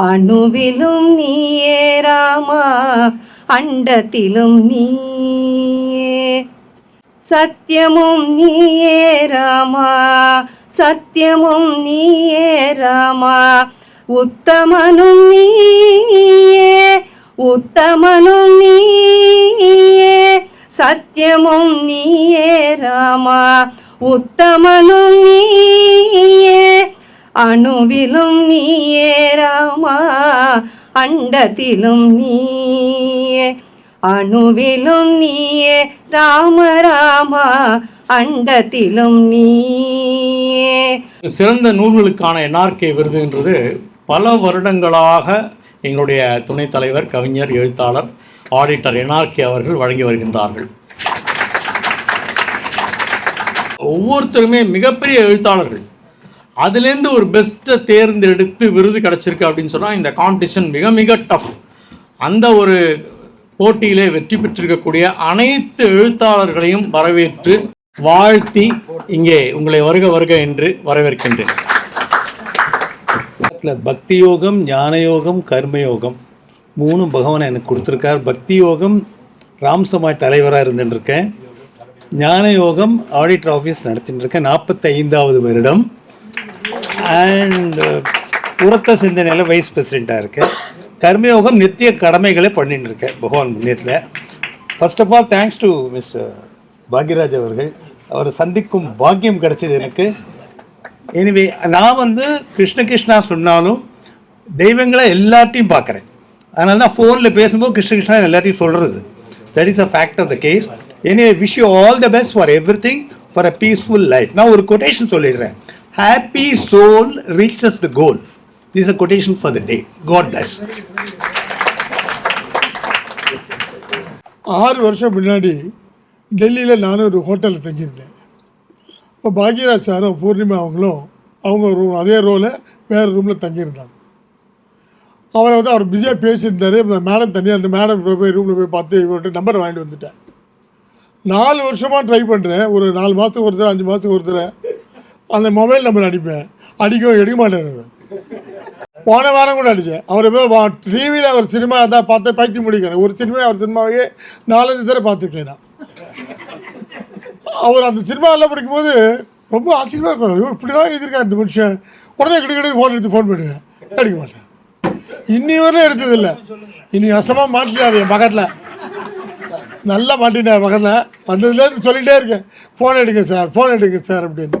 அணுவிலும் நீயே ராமா அண்டத்திலும் நீயே. சத்தியமும் நீயே ராமா சத்தியமும் நீயே ராமா. உத்தமனும் நீயே உத்தமனும் நீயே. சத்தியமும் நீயே ராமா உத்தமனும் நீயே. அணுவிலும் நீயே ராமா அண்டத்திலும் நீயே அணுவிலும் நீயே ராம ராமா அண்டத்திலும் நீயே சிறந்த நூல்களுக்கான என்ஆர்கே விருதுன்றது பல வருடங்களாக எங்களுடைய துணைத் தலைவர் கவிஞர் எழுத்தாளர் ஆடிட்டர் என்ஆர்கே அவர்கள் வழங்கி வருகின்றார்கள். ஒவ்வொருத்தருமே மிகப்பெரிய எழுத்தாளர்கள். அதுலேருந்து ஒரு பெஸ்ட்டை தேர்ந்தெடுத்து விருது கிடச்சிருக்கு அப்படின்னு சொன்னால் இந்த காம்படிஷன் மிக மிக டஃப் அந்த ஒரு போட்டியிலே வெற்றி பெற்றிருக்கக்கூடிய அனைத்து எழுத்தாளர்களையும் வரவேற்று வாழ்த்தி இங்கே உங்களை வருக வருக என்று வரவேற்கின்றேன். பக்தி யோகம் ஞானயோகம் கர்மயோகம் மூணும் பகவான் எனக்கு கொடுத்துருக்கார். பக்தி யோகம் ராம் சமாஜ் தலைவராக இருந்துட்டுருக்கேன் ஞான யோகம் ஆடிட்டர் ஆஃபீஸ் நடத்திட்டு இருக்கேன். நாற்பத்தைந்தாவது வருடம். அண்ட் உரத்த uh, சிந்தனையில் வைஸ் பிரசிடெண்ட்டாக இருக்கேன் கர்மயோகம் நித்திய கடமைகளை பண்ணிட்டு இருக்கேன் பகவான் முன்னேற்றில் first of all thanks to Mr Bhagyaraj அவர்கள். அவரை சந்திக்கும் பாக்கியம் கிடைச்சது எனக்கு. எனிவே நான் வந்து கிருஷ்ண கிருஷ்ணா சொன்னாலும் தெய்வங்களை எல்லாத்தையும் பார்க்குறேன். அதனால தான் ஃபோனில் பேசும்போது கிருஷ்ண கிருஷ்ணா எல்லாத்தையும் சொல்கிறது that is a fact of the case anyway wish you all the best for everything for a peaceful life நான் ஒரு கொட்டேஷன் சொல்லிடுறேன். Happy soul reaches the goal this a quotation for the day God bless ஆறு வருஷம் முன்னாடி டெல்லியில் நானும் ஒரு ஹோட்டலில் தங்கியிருந்தேன். இப்போ பாக்யராஜ் சாரும் பூர்ணிமா அவங்களும் அவங்க ரூம் அதே ரோலில் வேறு ரூமில் தங்கியிருந்தாங்க. அவரை வந்து அவர் பிஸியாக பேசியிருந்தார். இந்த மேடம் தனியாக அந்த மேடம் போய் ரூமில் போய் பார்த்து இவர்கிட்ட நம்பர் வாங்கிட்டு வந்துட்டேன். நாலு வருஷமாக ட்ரை பண்ணுறேன் ஒரு நாலு மாதத்துக்கு ஒரு தடவை அஞ்சு மாதத்துக்கு ஒரு தடவை. அந்த மொபைல் நம்பர் அடிப்பேன். அடிக்கவும் எடுக்க மாட்டேன் போன வாரம் கூட அடித்தேன் அவர் போய் டிவியில் அவர் சினிமா தான் பார்த்து பைத்தியம் முடிக்கிறேன் ஒரு சினிமா அவர் சினிமாவையே நாலஞ்சு தடவை பார்த்துருக்கேன் நான். அவர் அந்த சினிமாவில் படிக்கும்போது ரொம்ப ஆச்சரியமாக இருக்கும் இப்படிலாம் எழுதியிருக்காரு இந்த மனுஷன். உடனே கிட்ட கிட்ட ஃபோன் எடுத்து ஃபோன் பண்ணுவேன். எடுக்க மாட்டேன். இன்னி வரையும் எடுத்ததில்லை இனி அசமாக மாட்டினார் என் பக்கத்தில். நல்லா மாட்டினார் பக்கத்தில். வந்ததுலேருந்து சொல்லிகிட்டே இருக்கேன். ஃபோன் எடுங்க சார் ஃபோன் எடுங்க சார் அப்படின்னு.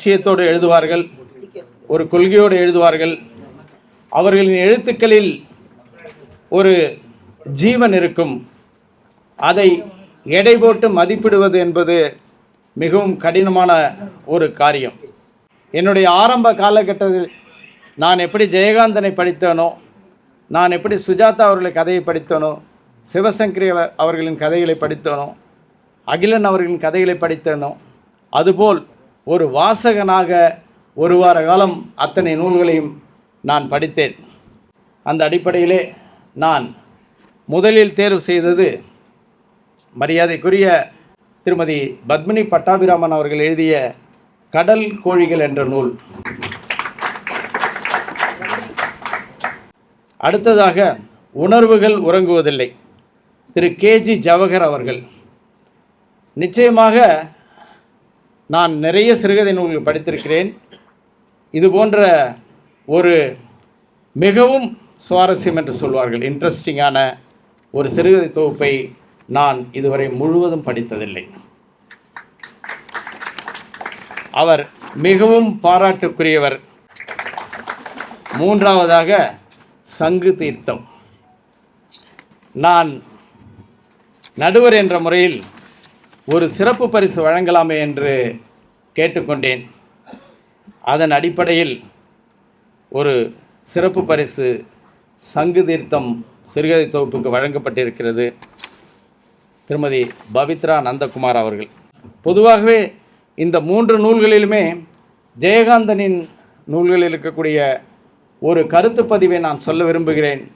லட்சியத்தோடு எழுதுவார்கள் ஒரு கொள்கையோடு எழுதுவார்கள். அவர்களின் எழுத்துக்களில் ஒரு ஜீவன் இருக்கும். அதை எடை போட்டு மதிப்பிடுவது என்பது மிகவும் கடினமான ஒரு காரியம். என்னுடைய ஆரம்ப காலகட்டத்தில் நான் எப்படி ஜெயகாந்தனை படித்தேனோ நான் எப்படி சுஜாதா அவர்களை கதையை படித்தேனோ சிவசங்கரி அவர்களின் கதைகளை படித்தேனோ அகிலன் அவர்களின் கதைகளை படித்தேனோ அதுபோல் ஒரு வாசகனாக ஒரு வார காலம் அத்தனை நூல்களையும் நான் படித்தேன். அந்த அடிப்படையிலே நான் முதலில் தேர்வு செய்தது மரியாதைக்குரிய திருமதி பத்மினி பட்டாபிராமன் அவர்கள் எழுதிய கடல் கோழிகள் என்ற நூல். அடுத்ததாக உணர்வுகள் உறங்குவதில்லை. திரு கேஜி ஜவஹர் அவர்கள். நிச்சயமாக நான் நிறைய சிறுகதை நூல்கள் படித்திருக்கிறேன். இது போன்ற ஒரு மிகவும் சுவாரஸ்யம் என்று சொல்வார்கள். இன்ட்ரெஸ்டிங்கான ஒரு சிறுகதை தொகுப்பை நான் இதுவரை முழுவதும் படித்ததில்லை. அவர் மிகவும் பாராட்டுக்குரியவர். மூன்றாவதாக சங்கு தீர்த்தம். நான் நடுவர் என்ற முறையில் ஒரு சிறப்பு பரிசு வழங்கலாமே என்று கேட்டுக்கொண்டேன். அதன் அடிப்படையில் ஒரு சிறப்பு பரிசு சங்கு தீர்த்தம் சிறுகதை தொகுப்புக்கு வழங்கப்பட்டிருக்கிறது. திருமதி பவித்ரா நந்தகுமார் அவர்கள். பொதுவாகவே இந்த மூன்று நூல்களிலுமே ஜெயகாந்தனின் நூல்களில் இருக்கக்கூடிய ஒரு கருத்து பதிவை நான் சொல்ல விரும்புகிறேன்.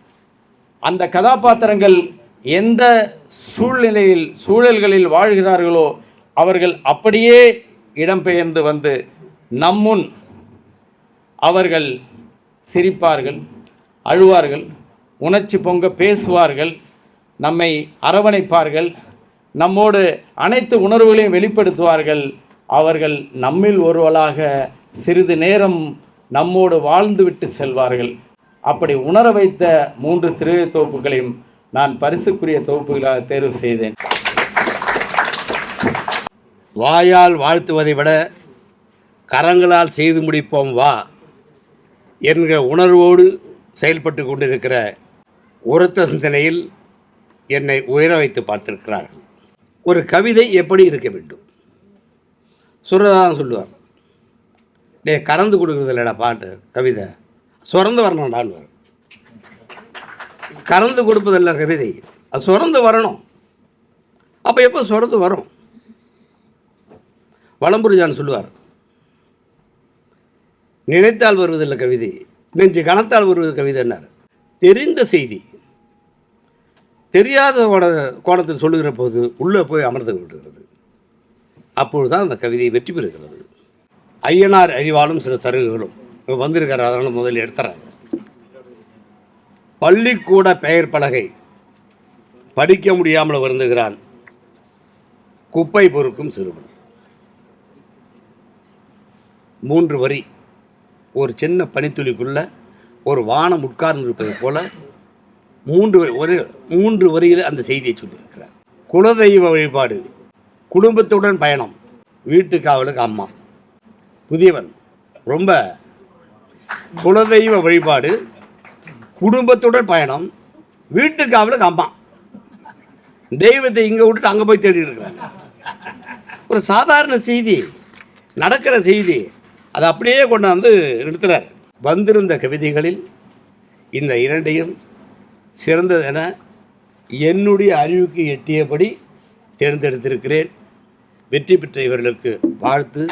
அந்த கதாபாத்திரங்கள் எந்த சூழ்நிலையில் சூழல்களில் வாழ்கிறார்களோ அவர்கள் அப்படியே இடம்பெயர்ந்து வந்து நம்முன் அவர்கள் சிரிப்பார்கள் அழுவார்கள் உணர்ச்சி பொங்க பேசுவார்கள் நம்மை அரவணைப்பார்கள் நம்மோடு அனைத்து உணர்வுகளையும் வெளிப்படுத்துவார்கள். அவர்கள் நம்மில் ஒருவளாக சிறிது நேரம் நம்மோடு வாழ்ந்துவிட்டு செல்வார்கள். அப்படி உணர வைத்த மூன்று சிறுகை தொகுப்புகளையும் நான் பரிசுக்குரிய தொகுப்புகளாக தேர்வு செய்தேன். வாயால் வாழ்த்துவதை விட கரங்களால் செய்து முடிப்போம் வா என்கிற உணர்வோடு செயல்பட்டு கொண்டிருக்கிற உரத்த சிந்தனையில் என்னை உயர வைத்து பார்த்திருக்கிறார்கள். ஒரு கவிதை எப்படி இருக்க வேண்டும்? சுரதான் சொல்லுவார் டே கறந்து கொடுக்குறது இல்லைடா பாட்டு கவிதை. சுரந்து வரணும்டான்னு கறந்து கொடுப்பதில்ல கவிதை. அது சுரந்து வரணும். அப்போ எப்போ சுரந்து வரும்? வளம்புரிஜான் சொல்லுவார். நினைத்தால் வருவதில்லை கவிதை. நெஞ்சு கணத்தால் வருவது கவிதைன்னார் தெரிந்த செய்தி. தெரியாத கோண கோணத்தில் சொல்லுகிற போது உள்ளே போய் அமர்ந்து விடுகிறது அப்பொழுது தான் அந்த கவிதை வெற்றி பெறுகிறது. ஐயனார் அறிவாலும் சில தருகுகளும். வந்திருக்கார் அதனால் முதல்ல எடுத்துறாங்க பள்ளிக்கூட பெயர் பலகை. படிக்க முடியாமல் வருந்துகிறான். குப்பை பொறுக்கும் சிறுவன். மூன்று வரி. ஒரு சின்ன பனித்துளிக்குள்ள ஒரு வானம் உட்கார்ந்திருப்பது போல மூன்று வரி ஒரு மூன்று வரியில் அந்த செய்தியை சொல்லியிருக்கிறார். குலதெய்வ வழிபாடு. குடும்பத்துடன் பயணம். வீட்டுக்காவலுக்கு அம்மா. புதியவன். ரொம்ப குலதெய்வ வழிபாடு. குடும்பத்துடன் பயணம் வீட்டுக்கு காவலுக்கு அம்மா. தெய்வத்தை இங்கே விட்டுட்டு அங்கே போய் தேடி இருக்கிறாங்க. ஒரு சாதாரண செய்தி நடக்கிற செய்தி அதை அப்படியே கொண்டாந்து நிறுத்துறார். வந்திருந்த கவிதைகளில் இந்த இரண்டையும் சிறந்ததென என்னுடைய அறிவுக்கு எட்டியபடி தேர்ந்தெடுத்திருக்கிறேன். வெற்றி பெற்ற இவர்களுக்கு வாழ்த்து.